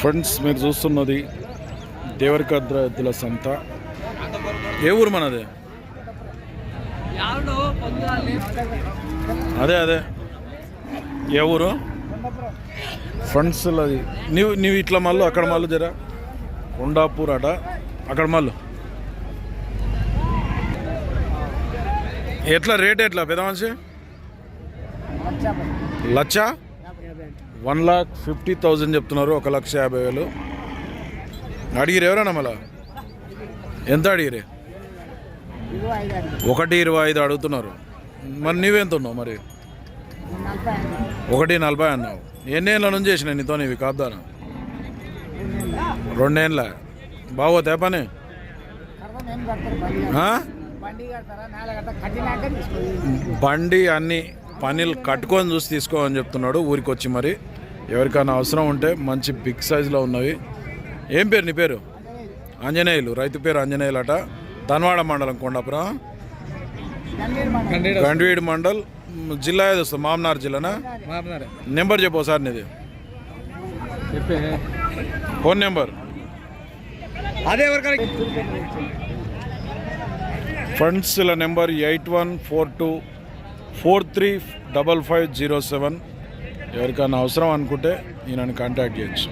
Friends మీరు చూస్తున్నది దేవరకద్ర ఎద్దుల సంత. ఏ ఊరు మనది అదే? అదే ఏ ఊరు? ఫ్రెండ్స్ అది నీవు నీవు ఇట్లా మళ్ళీ అక్కడ మళ్ళీ జరా. కొండాపూర్ అట. అక్కడ మళ్ళీ ఎట్లా రేట్ ఎట్లా పెద్ద మనిషి? లచ్చ? వన్ లాక్ ఫిఫ్టీ థౌజండ్ చెప్తున్నారు ఒక లక్ష యాభై వేలు. అడిగిరు ఎవరన్నా మళ్ళా? ఎంత అడిగిరే? ఒకటి ఇరవై ఐదు అడుగుతున్నారు. మరి నీవెంత ఉన్నావు మరి? ఒకటి నలభై అన్నావు. ఎన్నేళ్ళ నుంచి చేసిన నీతో ఇవి కాద్దానా రెండేళ్ళ. బాగోతే పని? బండి అన్ని పనీలు కట్టుకొని చూసి తీసుకోమని చెప్తున్నాడు ఊరికి వచ్చి మరి. ఎవరికైనా అవసరం ఉంటే మంచి బిగ్ సైజులో ఉన్నవి. ఏం పేరు నీ పేరు? ఆంజనేయులు రైతు పేరు ఆంజనేయులు అట ధన్వాడ మండలం కొండాపురం. గండివీడి మండల్ జిల్లా ఏది వస్తుంది? మామనార్ జిల్లానా? నెంబర్ చెప్పు సార్ నీది. Phone number. అదే ఫ్రెండ్స్ ఇలా number eight one four two four three double five zero seven ఎవరికైనా అవసరం అనుకుంటే నేను కాంటాక్ట్ చేయొచ్చు.